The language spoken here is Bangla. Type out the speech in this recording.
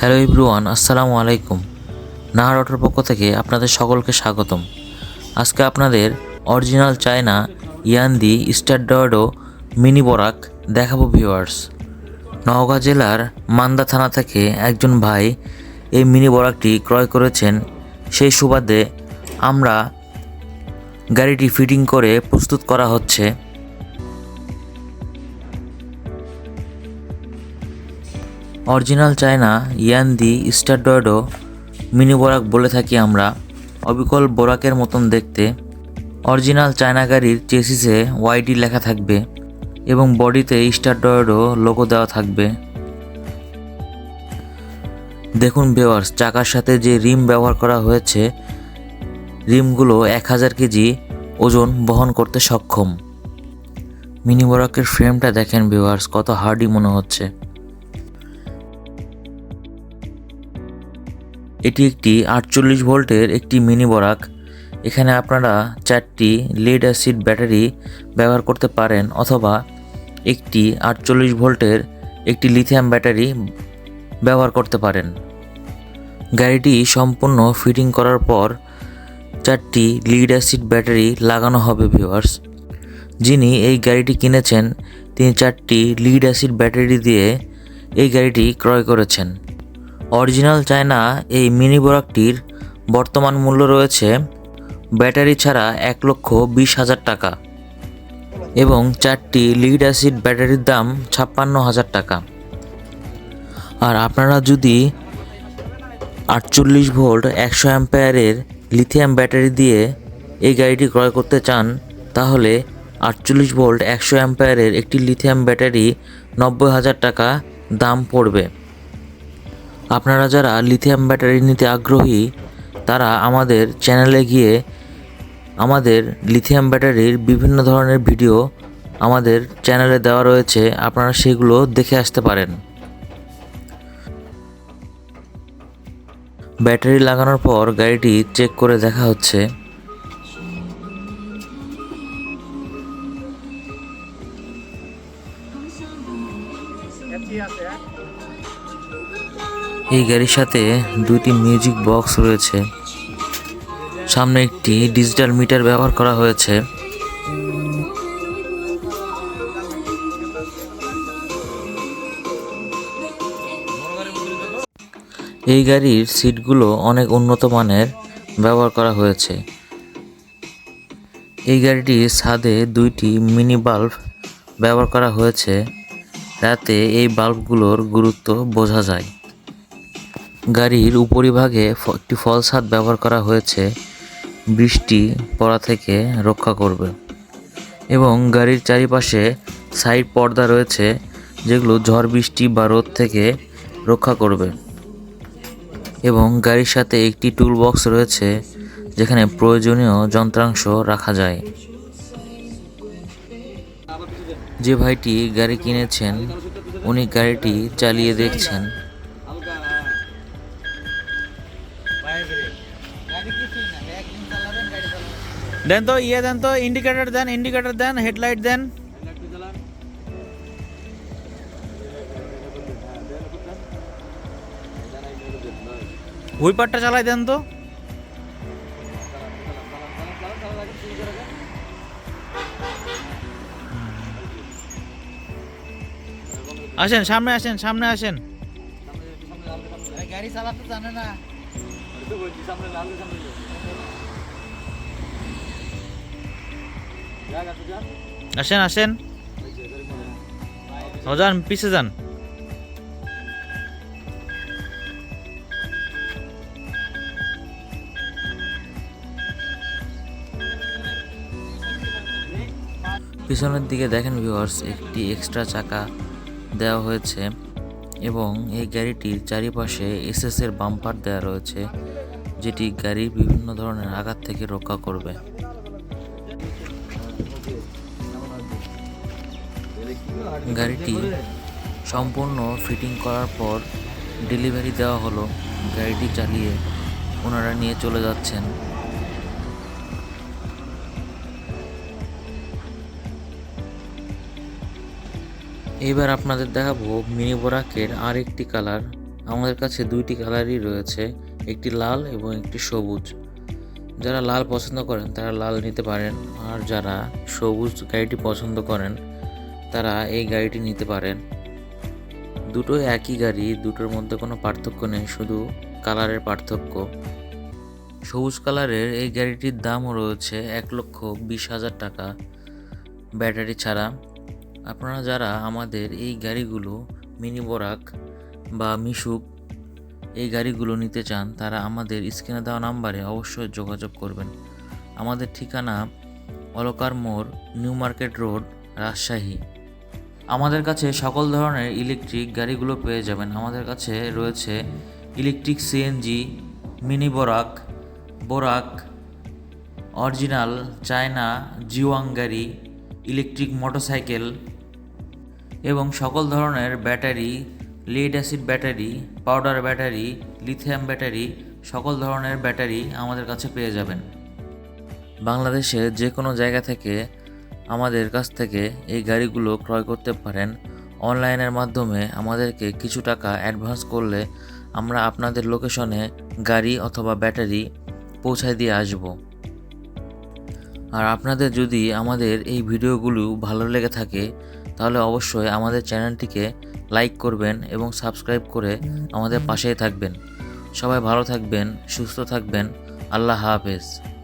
হ্যালো ইব্রুয়ান আসসালামু আলাইকুম। নাহার অটোর পক্ষ থেকে আপনাদের সকলকে স্বাগতম। আজকে আপনাদের অরিজিনাল চায়না ইয়ান্দি স্টারডো মিনি বরাক দেখাবো ভিউয়ার্স। নওগাঁ জেলার মান্দা থানা থেকে একজন ভাই এই মিনি বরাকটি ক্রয় করেছেন। সেই সুবাদে আমরা গাড়িটি ফিটিং করে প্রস্তুত করা হচ্ছে। অরিজিনাল চায়না, ইয়ান্দি স্টারডয়েডও মিনি বরাক বলে থাকি আমরা। অবিকল বরাকের মতন দেখতে। অরিজিনাল চায়না গাড়ির চেসিসে ওয়াইডি লেখা থাকবে এবং বডিতে স্টারডয়েডো লোগো দেওয়া থাকবে। দেখুন বেওয়ার্স চাকার সাথে যে রিম ব্যবহার করা হয়েছে, রিমগুলো এক হাজার কেজি ওজন বহন করতে সক্ষম। মিনি বরাকের ফ্রেমটা দেখেন ভিউয়ার্স কত হার্ডি মনে হচ্ছে। এটি একটি আটচল্লিশ ভোল্টের একটি মিনি বরাক। এখানে আপনারা চারটি লিড অ্যাসিড ব্যাটারি ব্যবহার করতে পারেন অথবা একটি আটচল্লিশ ভোল্টের একটি লিথিয়াম ব্যাটারি ব্যবহার করতে পারেন। গাড়িটি সম্পূর্ণ ফিটিং করার পর চারটি লিড অ্যাসিড ব্যাটারি লাগানো হবে ভিউয়ার্স যিনি এই গাড়িটি কিনেছেন, তিনি চারটি লিড অ্যাসিড ব্যাটারি দিয়ে এই গাড়িটি ক্রয় করেছেন। অরিজিনাল চায়না এই মিনি বোরাকটির বর্তমান মূল্য রয়েছে ব্যাটারি ছাড়া এক লক্ষ বিশ হাজার টাকা এবং চারটি লিড অ্যাসিড ব্যাটারির দাম ছাপ্পান্ন হাজার টাকা। আর আপনারা যদি আটচল্লিশ ভোল্ট একশো অ্যাম্পায়ারের লিথিয়াম ব্যাটারি দিয়ে এই গাড়িটি ক্রয় করতে চান, তাহলে আটচল্লিশ ভোল্ট একশো অ্যাম্পায়ারের একটি লিথিয়াম ব্যাটারি নব্বই হাজার টাকা দাম পড়বে। আপনারা যারা লিথিয়াম ব্যাটারি নিতে আগ্রহী, তারা আমাদের চ্যানেলে গিয়ে আমাদের লিথিয়াম ব্যাটারির বিভিন্ন ধরনের ভিডিও আমাদের চ্যানেলে দেওয়া রয়েছে, আপনারা সেগুলো দেখে আসতে পারেন। ব্যাটারি লাগানোর পর গাড়িটি চেক করে দেখা হচ্ছে। এই গাড়ির সাথে দুইটি মিউজিক বক্স রয়েছে। সামনে একটি ডিজিটাল মিটার ব্যবহার করা হয়েছে। এই গাড়ির সিটগুলো অনেক উন্নত মানের ব্যবহার করা হয়েছে। এই গাড়িটির ছাদে দুইটি মিনি বাল্ব ব্যবহার করা হয়েছে। রাতে এই বাল্বগুলোর গুরুত্ব বোঝা যায়। গাড়ির উপরিভাগে একটি ফল ছাদ ব্যবহার করা হয়েছে। বৃষ্টি পড়া থেকে রক্ষা করবে। এবং গাড়ির চারিপাশে সাইড পর্দা রয়েছে, যেগুলো ঝড়, বৃষ্টি বা রোদ থেকে রক্ষা করবে। এবং গাড়ির সাথে একটি টুল বক্স রয়েছে, যেখানে প্রয়োজনীয় যন্ত্রাংশ রাখা যায়। যে ভাইটি গাড়ি কিনেছেন, উনি গাড়িটি চালিয়ে দেখছেন। দেন তো ইয়ে দেন তো ইন্ডিকেটার দেন ইন্ডিকেটার দেন হেডলাইট দেন। হুইপারটা চালাই দেন তো। আসেন সামনে আসেন সামনে আসেন। গাড়ি চালাতে জানে না। আসেন আসেন। ও যান পিছে যান। পিছনের দিকে দেখেন ভিউয়ার্স একটি এক্সট্রা চাকা। দেওয়া হয়েছে এবং এই গাড়িটির চারিপাশে এসএস এর বাম্পার দেওয়া রয়েছে, যেটি গাড়ির বিভিন্ন ধরনের আঘাত থেকে রক্ষা করবে। গাড়িটি সম্পূর্ণ ফিটিং করার পর ডেলিভারি দেওয়া হলো। গাড়িটি চালিয়ে ওনারা নিয়ে চলে যাচ্ছেন। এইবার আপনাদের দেখাবো মিনি বোরাকের আরেকটি কালার। আমাদের কাছে দুইটি কালারই রয়েছে, একটি লাল এবং একটি সবুজ। যারা লাল পছন্দ করেন, তারা লাল নিতে পারেন। আর যারা সবুজ গাড়িটি পছন্দ করেন, তারা এই গাড়িটি নিতে পারেন। দুটোই একই গাড়ি, দুটোর মধ্যে কোনো পার্থক্য নেই, শুধু কালারের পার্থক্য। সবুজ কালারের এই গাড়িটির দামও রয়েছে এক লক্ষ বিশ হাজার টাকা। ব্যাটারি ছাড়া আপনারা যারা আমাদের এই গাড়িগুলো, মিনি বরাক বা মিশুক এই গাড়িগুলো নিতে চান, তারা আমাদের স্ক্রিনে দেওয়া নাম্বারে অবশ্যই যোগাযোগ করবেন। আমাদের ঠিকানা অলকার মোড়, নিউ মার্কেট রোড, রাজশাহী। আমাদের কাছে সকল ধরনের ইলেকট্রিক গাড়িগুলো পেয়ে যাবেন। আমাদের কাছে রয়েছে ইলেকট্রিক সিএনজি, মিনি বরাক, বোরাক, অরিজিনাল চায়না জিওয়াং গাড়ি, ইলেকট্রিক মোটরসাইকেল এবং সকল ধরনের battery lead acid battery powder battery lithium battery, সকল ধরনের ব্যাটারি আমাদের কাছে পেয়ে যাবেন। বাংলাদেশের যে কোনো জায়গা থেকে আমাদের কাছ থেকে এই গাড়িগুলো ক্রয় করতে পারেন। অনলাইনের মাধ্যমে আমাদেরকে কিছু টাকা অ্যাডভান্স করলে আমরা আপনাদের লোকেশনে গাড়ি অথবা ব্যাটারি পৌঁছায় দিয়ে আসব। আর আপনাদের যদি আমাদের এই ভিডিওগুলো ভালো লেগে থাকে তাহলে অবশ্যই আমাদের চ্যানেলটিকে লাইক করবেন এবং সাবস্ক্রাইব করে আমাদের পাশেই থাকবেন। সবাই ভালো থাকবেন, সুস্থ থাকবেন। আল্লাহ হাফেজ।